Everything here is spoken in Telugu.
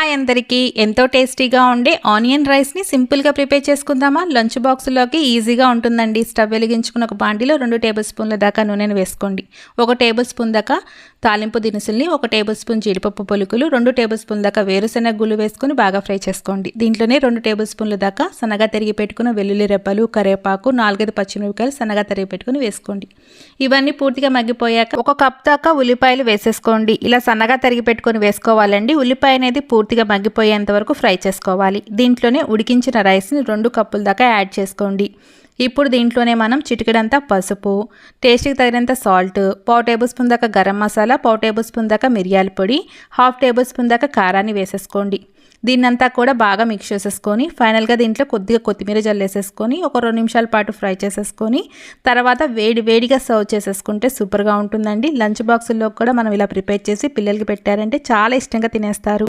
హాయ్ అందరికీ ఎంతో టేస్టీగా ఉండే ఆనియన్ రైస్ని సింపుల్గా ప్రిపేర్ చేసుకుందామా? లంచ్ బాక్స్లోకి ఈజీగా ఉంటుందండి. స్టవ్ వెలిగించుకున్న ఒక బాండిలో రెండు టేబుల్ స్పూన్ల దాకా నూనెను వేసుకోండి. ఒక టేబుల్ స్పూన్ దాకా తాలింపు దినుసుల్ని ఒక టేబుల్ స్పూన్ జీడిపప్పు పొలుకులు రెండు టేబుల్ స్పూన్ దాకా వేరుశెనగ గుళ్ళు వేసుకుని బాగా ఫ్రై చేసుకోండి. దీంట్లోనే రెండు టేబుల్ స్పూన్ల దాకా సన్నగా తరిగి పెట్టుకున్న వెల్లుల్లి రెప్పలు కరివేపాకు నాలుగైదు పచ్చిమిరపకాయలు సన్నగా తరిగి పెట్టుకుని వేసుకోండి. ఇవన్నీ పూర్తిగా మగ్గిపోయాక ఒక కప్ దాకా ఉల్లిపాయలు వేసేసుకోండి. ఇలా సన్నగా తరిగి పెట్టుకొని వేసుకోవాలండి. ఉల్లిపాయ అనేది పూర్తి పూర్తిగా మగ్గిపోయేంత వరకు ఫ్రై చేసుకోవాలి. దీంట్లోనే ఉడికించిన రైస్ని రెండు కప్పుల దాకా యాడ్ చేసుకోండి. ఇప్పుడు దీంట్లోనే మనం చిటికడంతా పసుపు టేస్ట్కి తగినంత సాల్ట్ పావు టేబుల్ స్పూన్ దాకా గరం మసాలా పావు టేబుల్ స్పూన్ దాకా మిరియాల పొడి హాఫ్ టేబుల్ స్పూన్ దాకా కారాన్ని వేసేసుకోండి. దీన్నంతా కూడా బాగా మిక్స్ చేసేసుకొని ఫైనల్గా దీంట్లో కొద్దిగా కొత్తిమీర జల్లేసేసుకొని ఒక రెండు నిమిషాల పాటు ఫ్రై చేసేసుకొని తర్వాత వేడి వేడిగా సర్వ్ చేసేసుకుంటే సూపర్గా ఉంటుందండి. లంచ్ బాక్సుల్లో కూడా మనం ఇలా ప్రిపేర్ చేసి పిల్లలకి పెట్టారంటే చాలా ఇష్టంగా తినేస్తారు.